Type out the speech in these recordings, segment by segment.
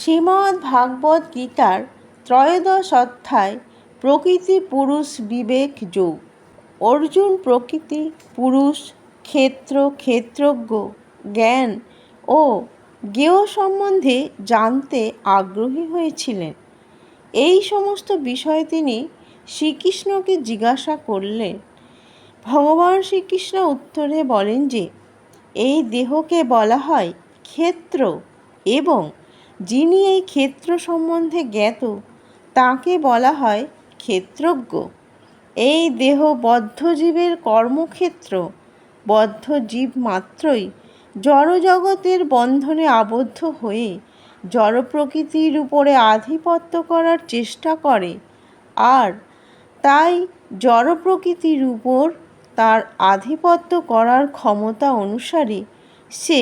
শ্রীমদ্ ভাগবত গীতার ত্রয়োদশ অধ্যায়, প্রকৃতি, পুরুষ, বিবেক, যোগ। অর্জুন প্রকৃতি, পুরুষ, ক্ষেত্র, ক্ষেত্রজ্ঞ, জ্ঞান ও জ্ঞেয় সম্বন্ধে জানতে আগ্রহী হয়েছিলেন। এই সমস্ত বিষয়ে তিনি শ্রীকৃষ্ণকে জিজ্ঞাসা করলেন। ভগবান শ্রীকৃষ্ণ উত্তরে বলেন যে, এই দেহকে বলা হয় ক্ষেত্র এবং যিনি এই ক্ষেত্র সম্বন্ধে জ্ঞাত, তাকে বলা হয় ক্ষেত্রজ্ঞ। এই দেহ বদ্ধজীবের কর্মক্ষেত্র, বদ্ধ জীব মাত্রই জড়জগতের বন্ধনে আবদ্ধ হয়ে জড় প্রকৃতির উপরে আধিপত্য করার চেষ্টা করে, আর তাই জড় প্রকৃতির উপর তার আধিপত্য করার ক্ষমতা অনুসারে সে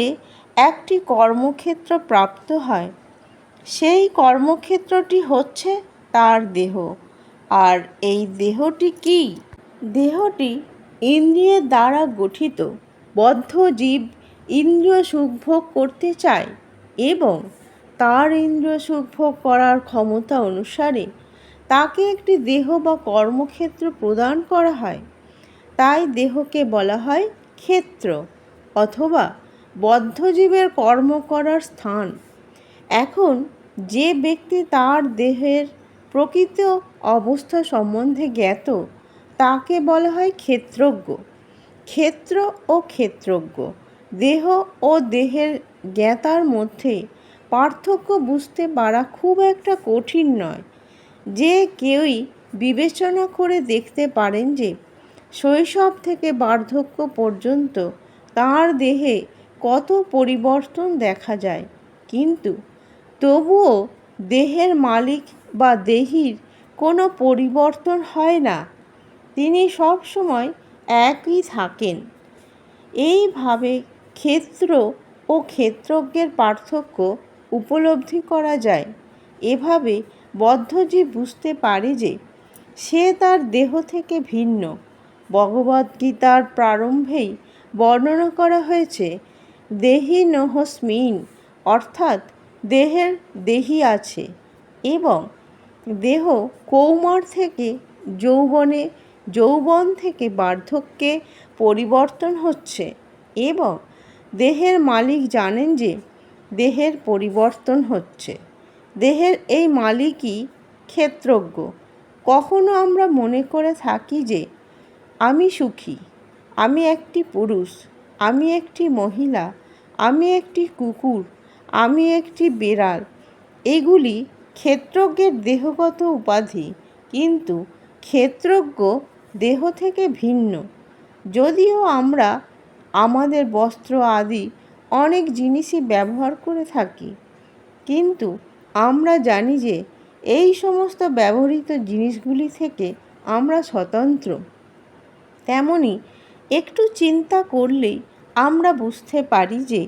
একটি কর্মক্ষেত্র প্রাপ্ত হয়। সেই কর্মক্ষেত্রটি হচ্ছে তার দেহ। আর এই দেহটি কি? দেহটি ইন্দ্রিয়ের দ্বারা গঠিত, বদ্ধ জীব ইন্দ্রিয় সুখভোগ করতে চায় এবং তার ইন্দ্রিয় সুখভোগ করার ক্ষমতা অনুসারে তাকে একটি দেহ বা কর্মক্ষেত্র প্রদান করা হয়। তাই দেহকে বলা হয় ক্ষেত্র অথবা বদ্ধজীবের কর্ম করার স্থান। এখন যে ব্যক্তি তার দেহের প্রকৃত অবস্থা সম্বন্ধে জ্ঞাত, তাকে বলা হয় ক্ষেত্রজ্ঞ। ক্ষেত্র ও ক্ষেত্রজ্ঞ, দেহ ও দেহের জ্ঞাতার মধ্যে পার্থক্য বুঝতে পারা খুব একটা কঠিন নয়। যে কেউই বিবেচনা করে দেখতে পারেন যে, শৈশব থেকে বার্ধক্য পর্যন্ত তার দেহে কত পরিবর্তন দেখা যায়। কিন্তু তবুও দেহের মালিক বা দেহির কোনো পরিবর্তন হয় না। তিনি সব সময় একই থাকেন। এইভাবে ক্ষেত্র ও ক্ষেত্রজ্ঞের পার্থক্য উপলব্ধি করা যায়। এভাবে বদ্ধজীব বুঝতে পারে যে, সে তার দেহ থেকে ভিন্ন। ভগবদ্গীতার প্রারম্ভেই বর্ণনা করা হয়েছে, দেহি নহস্মিন অর্থাৎ দেহের দেহি আছে এবং দেহ কৌমার থেকে যৌবনে, যৌবন থেকে বার্ধক্যে পরিবর্তন হচ্ছে এবং দেহের মালিক জানেন যে দেহের পরিবর্তন হচ্ছে। দেহের এই মালিকই ক্ষেত্রজ্ঞ। কখনো আমরা মনে করে থাকি যে আমি সুখী, আমি একটি পুরুষ, আমি একটি মহিলা, আমি একটি কুকুর আমি একটি বেড়াল। এগুলি ক্ষেত্রজ্ঞের দেহগত উপাধি, কিন্তু ক্ষেত্রজ্ঞ দেহ থেকে ভিন্ন। যদিও আমরা আমাদের বস্ত্র আদি অনেক জিনিসই ব্যবহার করে থাকি, কিন্তু আমরা জানি যে এই সমস্ত ব্যবহৃত জিনিসগুলি থেকে আমরা স্বতন্ত্র। তেমনি একটু চিন্তা করলেই আমরা বুঝতে পারি যে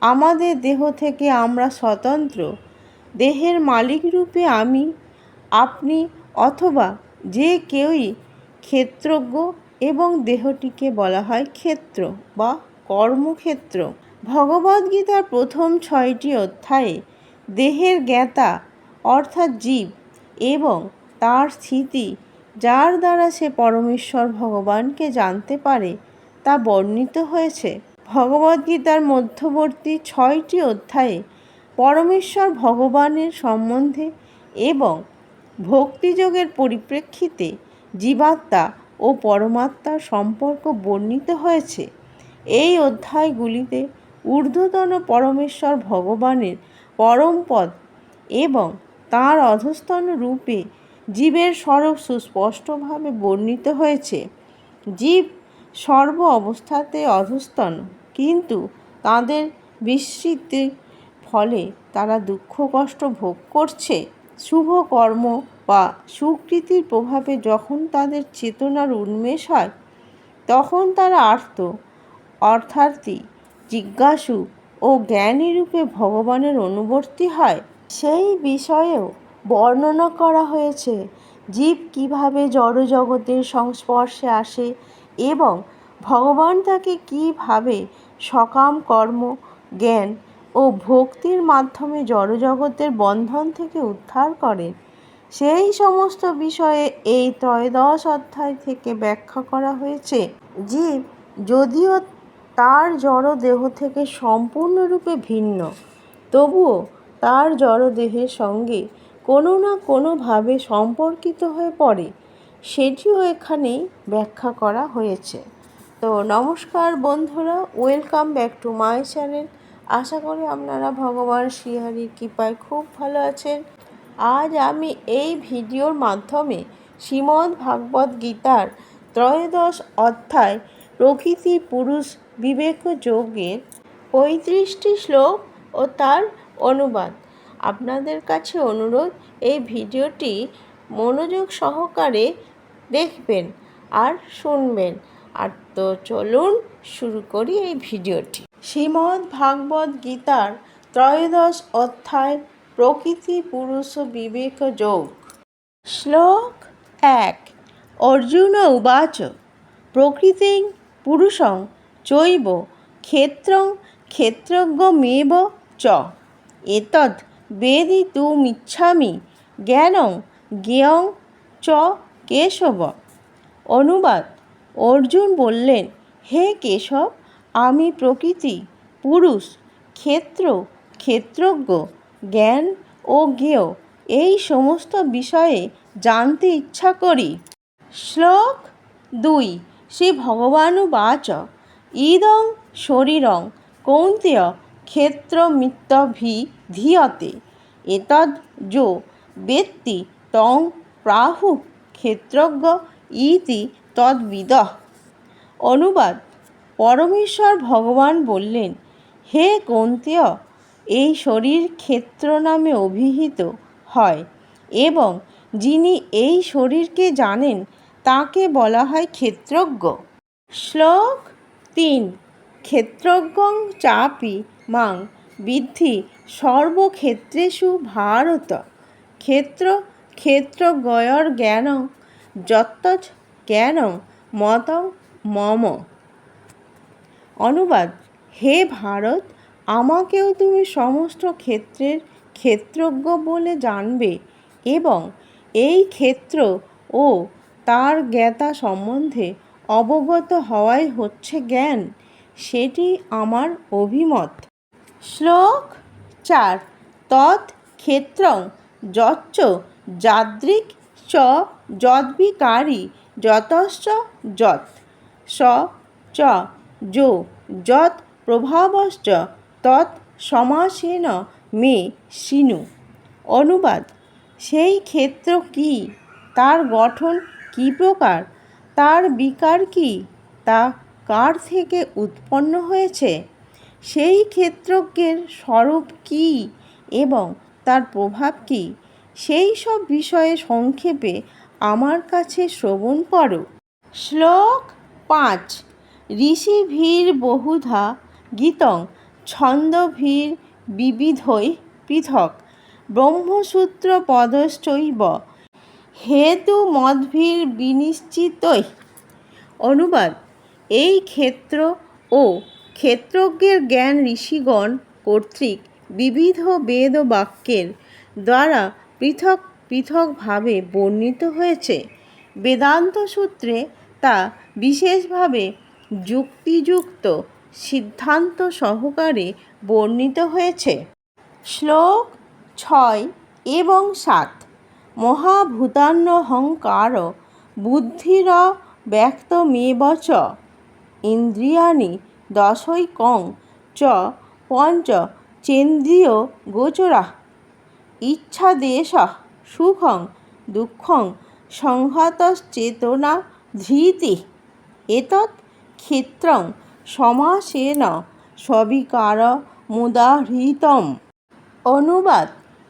আমাদের দেহ থেকে আমরা স্বতন্ত্র। দেহের মালিক রূপে আমি, আপনি অথবা যে কেউই ক্ষেত্রজ্ঞ এবং দেহটিকে বলা হয় ক্ষেত্র বা কর্মক্ষেত্র। ভগবদ্গীতার প্রথম ছয়টি অধ্যায়ে দেহের জ্ঞাতা অর্থাৎ জীব এবং তার স্থিতি, যার দ্বারা সে পরমেশ্বর ভগবানকে জানতে পারে তা বর্ণিত হয়েছে। ভগবদ্গীতার মধ্যবর্তী ছয়টি অধ্যায়ে পরমেশ্বর ভগবানের সম্বন্ধে এবং ভক্তিযোগের পরিপ্রেক্ষিতে জীবাত্মা ও পরমাত্মার সম্পর্ক বর্ণিত হয়েছে। এই অধ্যায়গুলিতে ঊর্ধ্বতন পরমেশ্বর ভগবানের পরমপদ এবং তাঁর অধস্তন রূপে জীবের স্বরূপ সুস্পষ্টভাবে বর্ণিত হয়েছে। জীব সর্ব অবস্থাতে অধস্তন। কিন্তু তাদের বিস্মৃতির ফলে তারা দুঃখ কষ্ট ভোগ করছে। শুভ কর্ম বা সুকৃতির প্রভাবে যখন তাদের চেতনার উন্মেষ হয়, তখন তারা আর্ত, অর্থার্থী, জিজ্ঞাসু ও জ্ঞানী রূপে ভগবানের অনুবর্তী হয়। সেই বিষয়েও বর্ণনা করা হয়েছে, জীব কীভাবে জড়জগতের সংস্পর্শে আসে এবং ভগবান তাকে কীভাবে সকাম, কর্ম, জ্ঞান ও ভক্তির মাধ্যমে জড়জগতের বন্ধন থেকে উদ্ধার করেন, সেই সমস্ত বিষয়ে এই ত্রয়োদশ অধ্যায় থেকে ব্যাখ্যা করা হয়েছে। জীব যদিও তার জড় দেহ থেকে সম্পূর্ণরূপে ভিন্ন, তবুও তার জড় দেহের সঙ্গে কোনো না কোনোভাবে সম্পর্কিত হয়ে পড়ে। সেটিও এখানেই ব্যাখ্যা করা হয়েছে। তো নমস্কার বন্ধুরা, welcome back to my channel. আশা করি আপনারা ভগবান শ্রীহরির কৃপায় খুব ভালো আছেন। আজ আমি এই ভিডিওর মাধ্যমে শ্রীমদ্ ভাগবত গীতার ত্রয়োদশ অধ্যায়, প্রকৃতি পুরুষ বিবেক যোগের পঁয়ত্রিশটি শ্লোক ও তার অনুবাদ। আপনাদের কাছে অনুরোধ, এই ভিডিওটি মনোযোগ সহকারে দেখবেন আর শুনবেন। আর তো চলুন শুরু করি এই ভিডিওটি। শ্রীমদ্ ভাগবত গীতার ত্রয়োদশ অধ্যায়, প্রকৃতি পুরুষ বিবেক যোগ। শ্লোক এক, অর্জুন উবাচ, প্রকৃতি পুরুষং চৈব, ক্ষেত্রং ক্ষেত্রজ্ঞমেব চ। এতদ বেদিতুমিচ্ছামি জ্ঞানং জ্ঞেয়ং চ কেশব। অনুবাদ, অর্জুন বললেন, হে কেশব, আমি প্রকৃতি, পুরুষ, ক্ষেত্র, ক্ষেত্রজ্ঞ, জ্ঞান ও জ্ঞেয় এই সমস্ত বিষয়ে জানতে ইচ্ছা করি। শ্লোক দুই, শ্রী ভগবানু বাচ ইদং শরীরং কৌন্তেয় ক্ষেত্রমিত্যভিধীয়তে এতদ যো বেত্তি তং প্রাহু ক্ষেত্রজ্ঞ ইতি তদ্বিদঃ। অনুবাদ, পরমেশ্বর ভগবান বললেন, হে কৌন্তেয়, এই শরীর ক্ষেত্র নামে অভিহিত হয় এবং যিনি এই শরীরকে জানেন, তাকে বলা হয় ক্ষেত্রজ্ঞ। শ্লোক তিন, ক্ষেত্রজ্ঞং চাপি মাং বিদ্ধি সর্বক্ষেত্রেষু ভারত। ক্ষেত্র ক্ষেত্রজ্ঞয়র জ্ঞানং যত্তচ জ্ঞানং, মতং মম। অনুবাদ, হে ভারত, আমাকেও তুমি সমস্ত ক্ষেত্রের ক্ষেত্রজ্ঞ বলে জানবে এবং এই ক্ষেত্র ও তার জ্ঞাতা সম্বন্ধে অবগত হওয়াই হচ্ছে জ্ঞান, সেটি আমার অভিমত। শ্লোক চার তৎ ক্ষেত্রং যচ্চ যাদৃক চ যদ্বিকারী, যতশ্চ যৎ। স চ যো যৎ প্রভাবশ্চ, তৎ সমাসেন মে শিনু অনুবাদ, সেই ক্ষেত্র কি? তার গঠন কি প্রকার? তার বিকার কি? তা কার থেকে উৎপন্ন হয়েছে? সেই ক্ষেত্রজ্ঞের স্বরূপ কি? এবং তার প্রভাব কি? সেই সব বিষয়ে সংক্ষেপে আমার কাছে শ্রবণ করো। শ্লোক পাঁচ। ঋষিভীর বহুধা গীতং ছন্দভীর বিবিধৈ পৃথক। ব্রহ্মসূত্র পদশ্চৈব। হেতু মদভীর বিনিশ্চিতই অনুবাদ। এই ক্ষেত্র ও ক্ষেত্রজ্ঞের জ্ঞান ঋষিগণ কর্তৃক বিবিধ বেদ বাক্যের দ্বারা পৃথক, পৃথকভাবে বর্ণিত হয়েছে। বেদান্ত সূত্রে তা বিশেষভাবে যুক্তিযুক্ত সিদ্ধান্ত সহকারে বর্ণিত হয়েছে। শ্লোক ছয় এবং সাত, মহাভূতান্নহংকার বুদ্ধির ব্যক্ত ব্যক্তমেব চ, ইন্দ্রিয়াণি দশৈকং চ পঞ্চ চেন্দ্রিয় গোচরা। ইচ্ছাদেশ সুখং, দুঃখং, সংহতশ্চেতনা ধৃতি। এতৎ ক্ষেত্রং সমাসেন সবিকার মুদাহৃতম। অনুবাদ,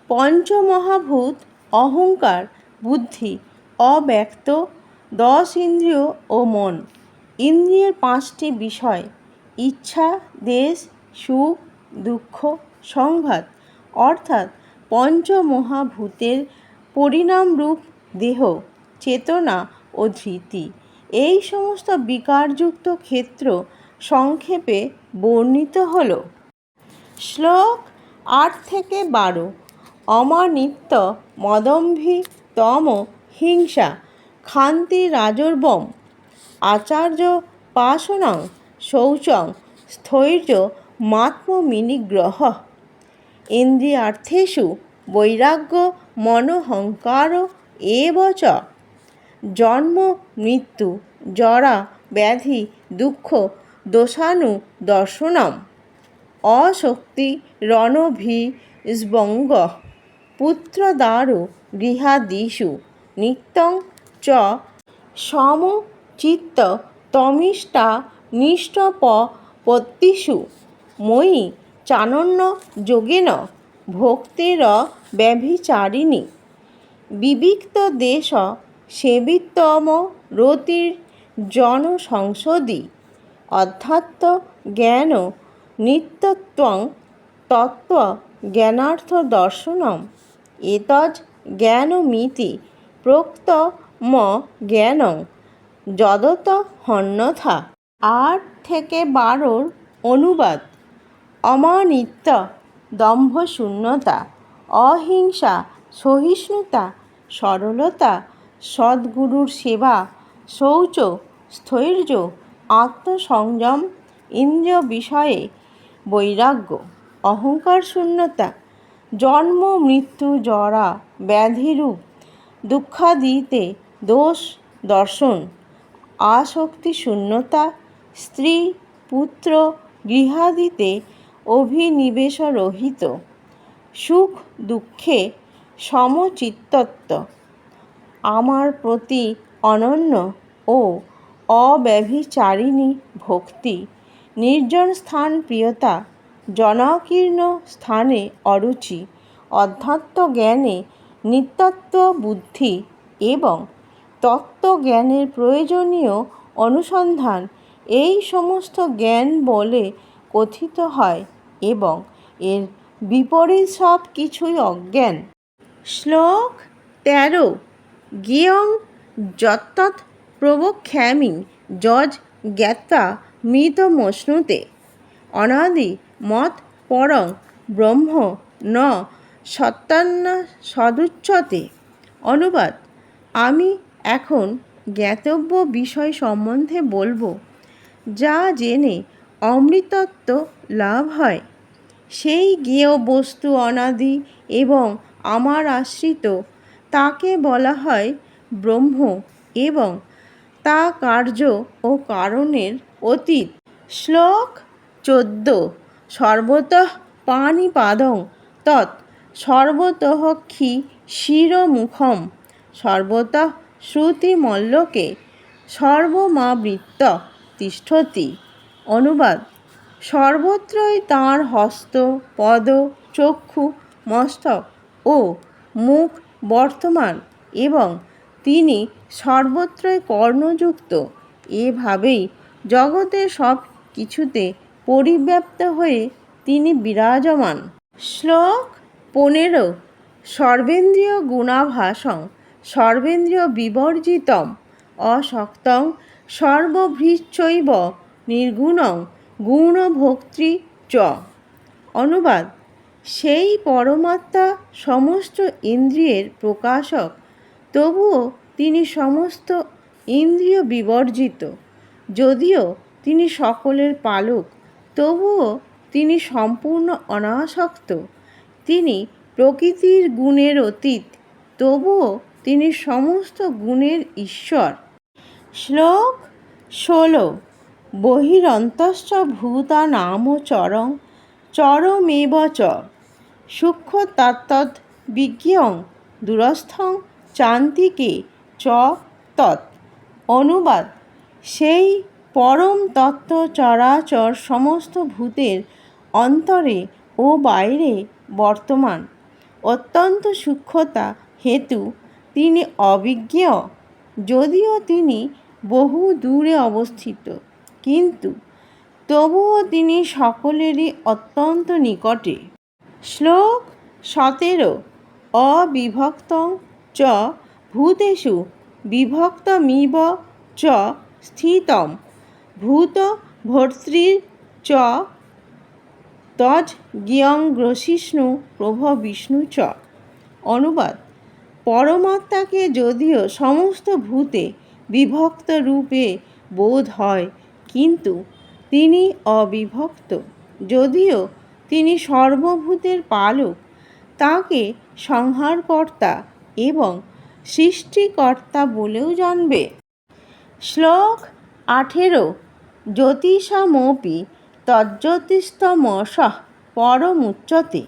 পঞ্চমহাভূত অহংকার, বুদ্ধি, অব্যক্ত, দশ ইন্দ্রিয় ও মন। ইন্দ্রিয়ের পাঁচটি বিষয়, ইচ্ছা, দেশ, সুখ, দুঃখ, সংঘাত। অর্থাৎ পঞ্চমহাভূতের পরিণামরূপ দেহ, চেতনা ও ধৃতি। এই সমস্ত বিকারযুক্ত ক্ষেত্র সংক্ষেপে বর্ণিত হল। শ্লোক আট থেকে বারো। অমানিত্য মদম্ভি তম হিংসা খান্তি রাজর্বম। আচার্য পাশনং শৌচং স্থৈর্য মাত্মমিনিগ্রহ ইন্দ্রিয়ার্থেষু বৈরাগ্য মনোহংকার এব চ। জন্ম, মৃত্যু, জরা, ব্যাধি, দুঃখ, দোষানু, দর্শনম। অশক্তি রণভীস্বঙ্গ পুত্রদারু গৃহাদিষু, নিত্যং চ। সমচিত্ত তমিষ্টা নিষ্ঠপত্তিষু ময়ি চানন্য যোগেন ভক্তির ব্যভিচারিণী। বিবিক্ত দেশ সেবিতম রতির জনসংসদি অধ্যাত্ম জ্ঞান নিত্যত্বং তত্ত্ব জ্ঞানার্থ দর্শনম। এতজ জ্ঞানমিতি প্রোক্ত ম জ্ঞানং যদত হন্যথা। আট থেকে বারোর অনুবাদ। অমানিত্য, দম্ভশূন্যতা, অহিংসা, সহিষ্ণুতা, সরলতা, সদ্গুরুর সেবা, শৌচ, স্থৈর্য, আত্মসংযম, ইন্দ্রিয় বিষয়ে বৈরাগ্য, অহংকার শূন্যতা, জন্ম, মৃত্যু, জরা, ব্যাধিরূপ, দুঃখাদিতে দোষ, দর্শন, আসক্তি শূন্যতা, স্ত্রী, পুত্র, গৃহাদিতে অভিনিবেশরহিত। সুখ দুঃখে সমচিত্তত্ব। আমার প্রতি অনন্য ও অব্যভিচারিণী ভক্তি। নির্জন স্থান প্রিয়তা, জনাকীর্ণ স্থানে অরুচি অধ্যাত্ম জ্ঞানে নিত্যত্ব বুদ্ধি এবং তত্ত্বজ্ঞানের প্রয়োজনীয় অনুসন্ধান এই সমস্ত জ্ঞান বলে কথিত হয়। এবং এর বিপরীত সব কিছুই অজ্ঞান। শ্লোক তেরো। জ্ঞেয়ং যত্তৎ প্রবক্ষ্যামি যজ জ্ঞাতা মৃত মৃতমশ্নুতে অনাদি মত পরং ব্রহ্ম ন সত্যান্ন সদুচ্যতে অনুবাদ, আমি এখন জ্ঞাতব্য বিষয় সম্বন্ধে বলব, যা জেনে অমৃতত্ব লাভ হয়। সেই জ্ঞেয় বস্তু অনাদি এবং আমার আশ্রিত, তাকে বলা হয় ব্রহ্ম এবং তা কার্য ও কারণের অতীত। শ্লোক চোদ্দ, সর্বতঃ পাণিপাদং তৎ সর্বতঃ ক্ষি শিরমুখম, সর্বতঃ শ্রুতিমল্লকে সর্বমাবৃত্ত তিষ্ঠতি। অনুবাদ। সর্বত্রই তাঁর হস্ত, পদ, চক্ষু, মস্তক ও মুখ বর্তমান এবং তিনি সর্বত্রই কর্ণযুক্ত। এভাবেই জগতের সব কিছুতে পরিব্যাপ্ত হয়ে তিনি বিরাজমান। শ্লোক পনেরো, সর্বেন্দ্রিয় গুণাভাসং, সর্বেন্দ্রীয় বিবর্জিতম অশক্তং সর্বভৃচ্চৈব নির্গুণং গুণভোক্তৃ চ। অনুবাদ, সেই পরমাত্মা সমস্ত ইন্দ্রিয়ের প্রকাশক, তবুও তিনি সমস্ত ইন্দ্রিয় বিবর্জিত। যদিও তিনি সকলের পালক, তবুও তিনি সম্পূর্ণ অনাসক্ত। তিনি প্রকৃতির গুণের অতীত, তবুও তিনি সমস্ত গুণের ঈশ্বর। শ্লোক ষোলো। বহিরন্তশ্চ ভূতানাম চরং, চরমেব চ। সূক্ষ্ম বিজ্ঞং দূরস্থং চান্তিকে চ তৎ। অনুবাদ, সেই পরম তত্ত্ব চরাচর সমস্ত ভূতের অন্তরে ও বাইরে বর্তমান। অত্যন্ত সূক্ষ্মতা হেতু, তিনি অবিজ্ঞ যদিও তিনি বহু দূরে অবস্থিত। কিন্তু তবুও তিনি সকলেরই অত্যন্ত নিকটে। শ্লোক সতেরো, অবিভক্তং চ ভূতেষু বিভক্তমিব চ স্থিতম ভূত ভর্তৃর চ তজ জ্ঞং গ্রসিষ্ণু প্রভ বিষ্ণু চ। অনুবাদ, পরমাত্মাকে যদিও সমস্ত ভূতে বিভক্ত রূপে বোধ হয় কিন্তু তিনি অবিভক্ত। যদিও তিনি সর্বভূতের পালক, তাকে সংহারকর্তা এবং সৃষ্টিকর্তা বলেও জানবে। শ্লোক আঠেরো, জ্যোতিষামপি তজ্জ্যোতিস্তমস পরমুচ্যতে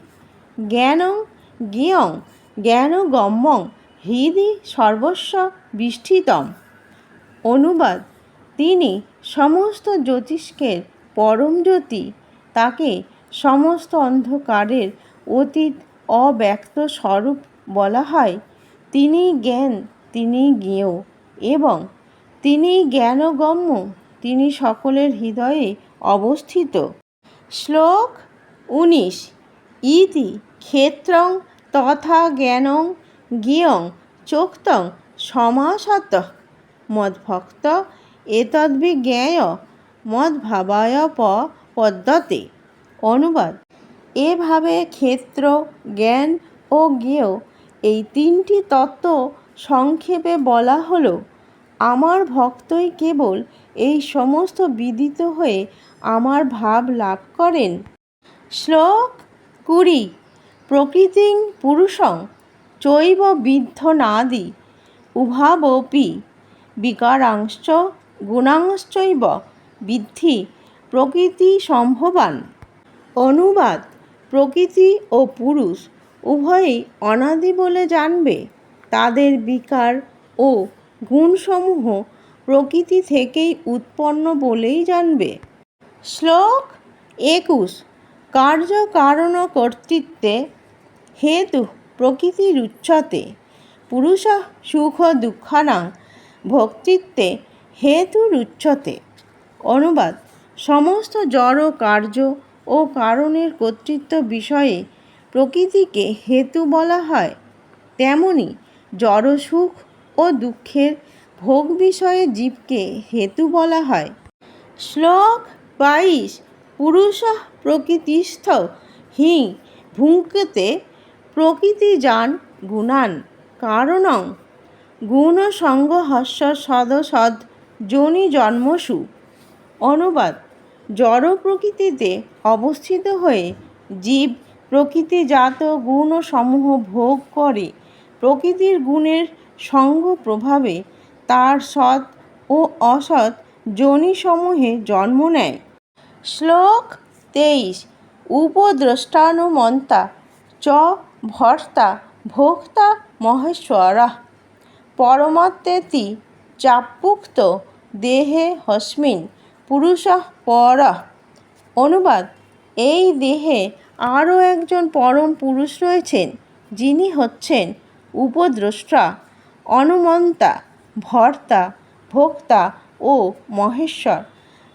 জ্ঞানং জ্ঞেয়ং জ্ঞানগম্যং হৃদি সর্বস্ব বিষ্ঠিতম। অনুবাদ তিনি সমস্ত জ্যোতিষ্কের পরম জ্যোতি, তাকে সমস্ত অন্ধকারের অতীত অব্যক্ত স্বরূপ বলা হয়। তিনি জ্ঞান, তিনি জ্ঞেয় এবং তিনি জ্ঞানগম্য, তিনি সকলের হৃদয়ে অবস্থিত। শ্লোক উনিশ। ইতি ক্ষেত্রং তথা জ্ঞানং জ্ঞেয়ং চোক্তং সমাসত। মদ্ভক্ত এতদ্বিজ্ঞায় মদ্ভাবায় প পদ্যতে অনুবাদ। এভাবে ক্ষেত্র, জ্ঞান ও জ্ঞেয় এই তিনটি তত্ত্ব সংক্ষেপে বলা হলো, আমার ভক্তই কেবল এই সমস্ত বিদিত হয়ে আমার ভাব লাভ করেন। শ্লোক কুড়ি। প্রকৃতিং পুরুষং চৈব বিদ্ধনাদি উভাবপি বিকারাংশ্চ গুণাংশ্চৈব বৃদ্ধি প্রকৃতি সম্ভবান অনুবাদ, প্রকৃতি ও পুরুষ উভয়ই অনাদি বলে জানবে। তাদের বিকার ও গুণসমূহ প্রকৃতি থেকেই উৎপন্ন বলেই জানবে। শ্লোক একুশ কার্য কারণ কর্তৃত্বে হেতু প্রকৃতিরুচ্যতে পুরুষ সুখ দুঃখানাং ভক্তিত্বে হেতুরুচ্যতে অনুবাদ, সমস্ত জড় কার্য ও কারণের কর্তৃত্ব বিষয়ে প্রকৃতিকে হেতু বলা হয়। তেমনি জড় সুখ ও দুঃখের ভোগ বিষয়ে জীবকে হেতু বলা হয়। শ্লোক বাইশ, পুরুষ প্রকৃতিস্থ হি ভুঙ্কতে প্রকৃতিজান গুণান। কারণং গুণসঙ্গহস্য সদসদ যোনি জন্মসু। অনুবাদ জড় প্রকৃতিতে অবস্থিত হয়ে জীব প্রকৃতিজাত গুণসমূহ ভোগ করে। প্রকৃতির গুণের সঙ্গ প্রভাবে তার সৎ ও অসৎ যোনিসমূহে জন্ম নেয়। শ্লোক তেইশ, উপদ্রষ্টানুমন্তা, চ ভর্তা, ভোক্তা মহেশ্বরা। পরমাত্মেতি চাপুক্ত দেহে হস্মিন, পুরুষ পর। অনুবাদ, এই দেহে আরও একজন পরম পুরুষ রয়েছেন, যিনি হচ্ছেন উপদ্রষ্টা, অনুমন্তা, ভর্তা, ভোক্তা ও মহেশ্বর।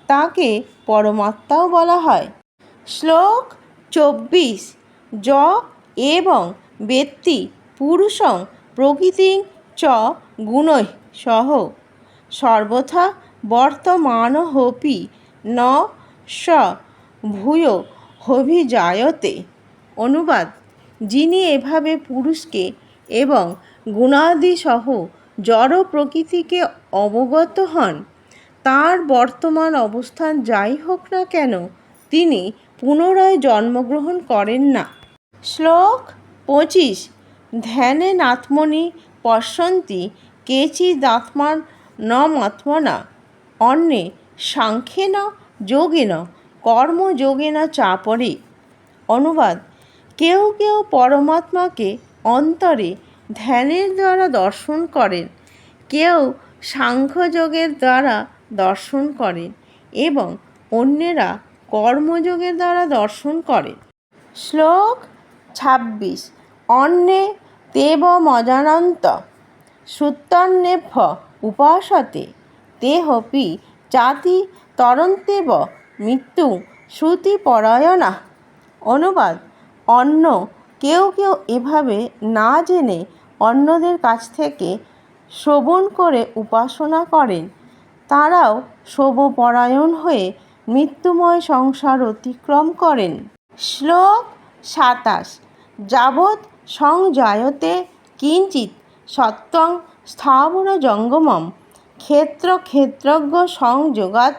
তাকে পরমাত্মাও বলা হয়। শ্লোক চব্বিশ য এবং ব্যক্তি পুরুষং প্রকৃতিং চ গুণৈ। সহ। সর্বথা বর্তমানহপি ন স ভূয় হভিজায়তে। অনুবাদ, যিনি এভাবে পুরুষকে এবং গুণাদিসহ জড় প্রকৃতিকে অবগত হন, তার বর্তমান অবস্থান যাই হোক না কেন, তিনি পুনরায় জন্মগ্রহণ করেন না। শ্লোক পঁচিশ, ধ্যানে ধ্যানেনাত্মনি পশ্যন্তি কেচিদাত্মান ন মাত্মনা। অন্যে সাংখ্যে না যোগে সাংখ্যেন যোগেন কর্মযোগেন চাপরে অনুবাদ, কেউ কেউ পরমাত্মাকে অন্তরে ধ্যানের দ্বারা দর্শন করেন, কেউ সাংখ্যযোগের দ্বারা দর্শন করেন এবং অন্যেরা কর্মযোগের দ্বারা দর্শন করেন। শ্লোক ছাব্বিশ অন্যে তেব মজানন্ত। শ্রুতন্যেভ্য উপাসতে তেহপি জাতি তরন্তেব মৃত্যু শ্রুতিপরায়ণা। অনুবাদ, অন্য কেউ কেউ এভাবে না জেনে অন্যদের কাছ থেকে শ্রবণ করে উপাসনা করেন। তারাও শোভপরায়ণ হয়ে মৃত্যুময় সংসার অতিক্রম করেন। শ্লোক সাতাশ, যাবৎ সংজায়তে কিঞ্চিৎ সত্যং স্থাবর জঙ্গমম ক্ষেত্র ক্ষেত্রজ্ঞ সংযোগাৎ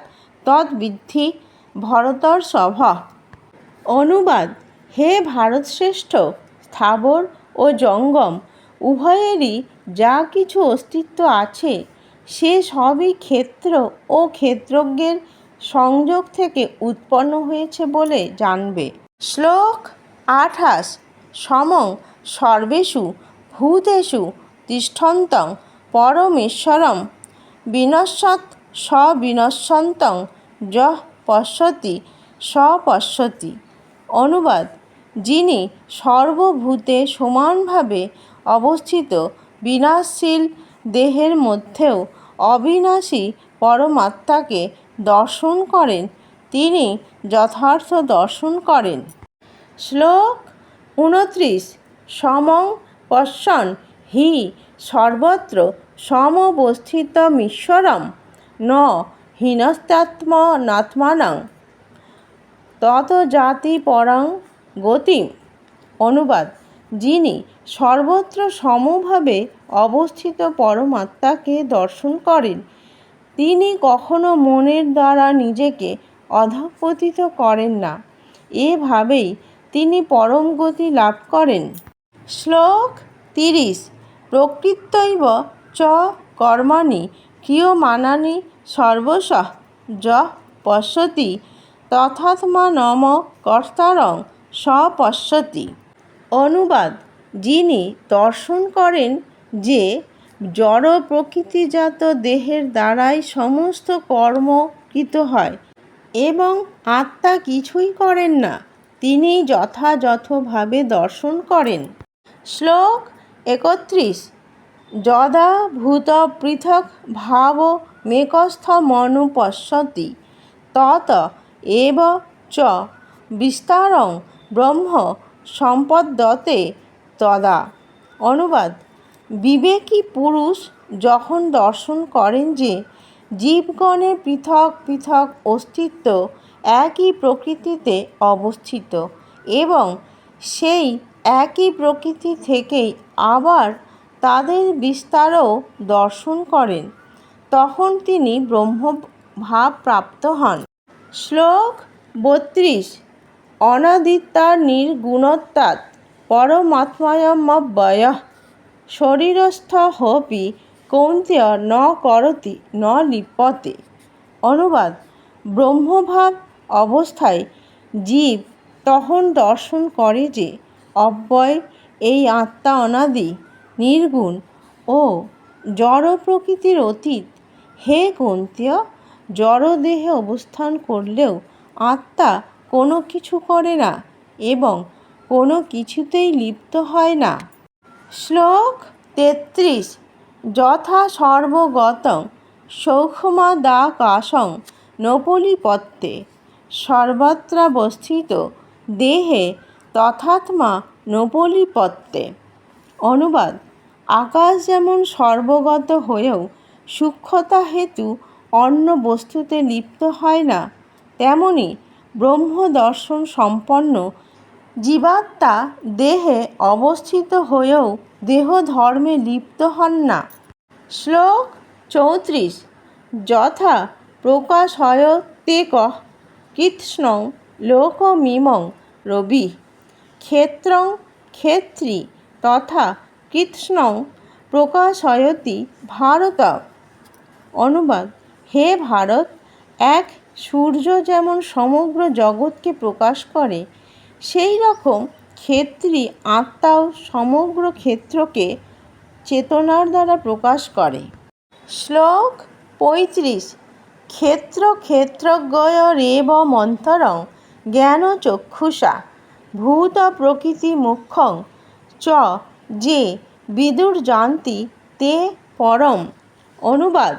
তদ্বিদ্ধি ভরতর্ষভ অনুবাদ, হে ভারতশ্রেষ্ঠ, স্থাবর ও জঙ্গম, উভয়েরই যা কিছু অস্তিত্ব আছে, সে সবই ক্ষেত্র ও ক্ষেত্রজ্ঞের সংযোগ থেকে উৎপন্ন হয়েছে বলে জানবে। শ্লোক আঠাশ, সমং সর্বেষু, ভূতেষু তিষ্ঠন্তং পরমেশ্বরম বিনশ্বত সবিনশ্বন্তং যঃ পশ্যতি সপশ্যতি। অনুবাদ, যিনি সর্বভূতে সমানভাবে অবস্থিত বিনাশশীল দেহের মধ্যেও অবিনাশী পরমাত্মাকে দর্শন করেন, তিনি যথার্থ দর্শন করেন। শ্লোক উনত্রিশ, সমং পশ্যন হি সর্বত্র সমবস্থিত সমবস্থিতমীশ্বরম ন হীনস্তাত্মনাত্মানং। তত জাতি পরং গতিম। অনুবাদ, যিনি সর্বত্র সমভাবে অবস্থিত পরমাত্মাকে দর্শন করেন, তিনি কখনো মনের দ্বারা নিজেকে অধঃপতিত করেন না। এভাবেই তিনি পরম গতি লাভ করেন। শ্লোক তিরিশ প্রকৃত্যৈব চ কর্মাণি ক্রিয়মাণানি সর্বশঃ য পশ্যতি তথাত্মানম কর্তারং সপশ্যতি অনুবাদ, যিনি দর্শন করেন যে জড় প্রকৃতিজাত দেহের দ্বারাই সমস্ত কর্ম কৃত হয় এবং আত্মা কিছুই করেন না তিনি যথাযথভাবে দর্শন করেন। শ্লোক একত্রিশ। যদা ভূত পৃথক ভাব মেকস্থমনুপশ্যতি তত এব চ বিস্তারং ব্রহ্ম সম্পদ্যতে তদা। অনুবাদ। বিবেকী পুরুষ যখন দর্শন করেন যে জীবগণের পৃথক পৃথক অস্তিত্ব একই প্রকৃতিতে অবস্থিত এবং সেই একই প্রকৃতি থেকেই আবার তাদের বিস্তারও দর্শন করেন। তখন তিনি ব্রহ্মভাব প্রাপ্ত হন। শ্লোক বত্রিশ, অনাদিত্যার নির্গুণত্বাৎ পরমাত্মায়মব্যয় শরীরস্থ হপি কৌন্তেয় ন করতি ন লিপতে। অনুবাদ, ব্রহ্মভাব অবস্থায় জীব তখন দর্শন করে যে অব্যয় এই আত্মা অনাদি, নির্গুণ ও জড় প্রকৃতির অতীত। হে কৌন্তেয় জড়দেহে অবস্থান করলেও আত্মা কোনো কিছু করে না এবং কোনো কিছুতেই লিপ্ত হয় না। শ্লোক তেত্রিশ, যথা সর্বগতং সৌক্ষ্মাদাকাশং নোপলিপত্তে। সর্বত্রাবস্থিত দেহে তথাত্মা নোপলিপত্তে অনুবাদ, আকাশ যেমন সর্বগত হয়েও সূক্ষ্মতা হেতু অন্য বস্তুতে লিপ্ত হয় না, তেমনি ব্রহ্ম দর্শন সম্পন্ন জীবাত্মা দেহে অবস্থিত হয়েও দেহ ধর্মে লিপ্ত হন না। শ্লোক চৌত্রিশ, যথা প্রকাশয়তেক কৃৎস্নং লোকমিমং রবি। ক্ষেত্রং ক্ষেত্রী তথা কৃৎস্নং প্রকাশয়তি ভারত। অনুবাদ, হে ভারত, এক সূর্য যেমন সমগ্র জগৎকে প্রকাশ করে, সেই রকম ক্ষেত্রী আত্মাও সমগ্র ক্ষেত্রকে চেতনার দ্বারা প্রকাশ করে। শ্লোক পঁয়ত্রিশ, ক্ষেত্র ক্ষেত্রজ্ঞয়রেব মন্তরং জ্ঞানচক্ষুষা। ভূত প্রকৃতি মুখ্যং চ যে বিদুর জানতি তে পরম অনুবাদ,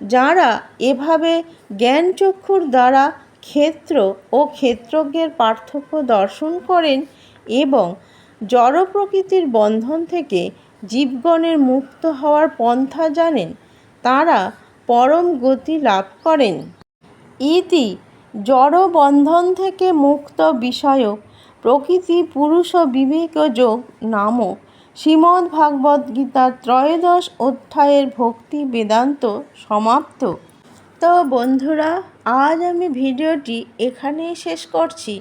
যাঁরা এভাবে জ্ঞানচক্ষুর দ্বারা ক্ষেত্র ও ক্ষেত্রজ্ঞের পার্থক্য দর্শন করেন এবং জড় প্রকৃতির বন্ধন থেকে জীবগণের মুক্ত হওয়ার পন্থা জানেন, তাঁরা পরম গতি লাভ করেন। ইতি জড় বন্ধন থেকে মুক্ত বিষয়ক প্রকৃতি, পুরুষ ও বিবেক যোগ নামক শ্রীমদ্ ভাগবত গীতার ত্রয়োদশ অধ্যায়ের ভক্তি বেদান্ত সমাপ্ত। তো বন্ধুরা, আজ আমি ভিডিওটি এখানেই শেষ করছি।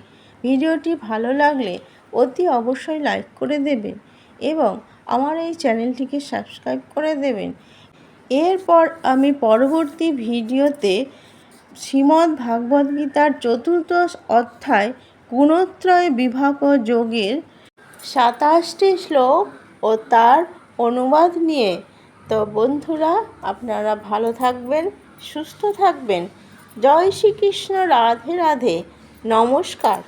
ভিডিওটি ভালো লাগলে অতি অবশ্যই লাইক করে দেবেন এবং আমার এই চ্যানেলটিকে সাবস্ক্রাইব করে দেবেন। এরপর আমি পরবর্তী ভিডিওতে শ্রীমদ্ ভাগবত গীতার চতুর্দশ অধ্যায় গুণত্রয় বিভাগ যোগের সাতাশটি শ্লোক ও তার অনুবাদ নিয়ে। তো বন্ধুরা, আপনারা ভালো থাকবেন, সুস্থ থাকবেন। জয় শ্রীকৃষ্ণ, রাধে রাধে। নমস্কার।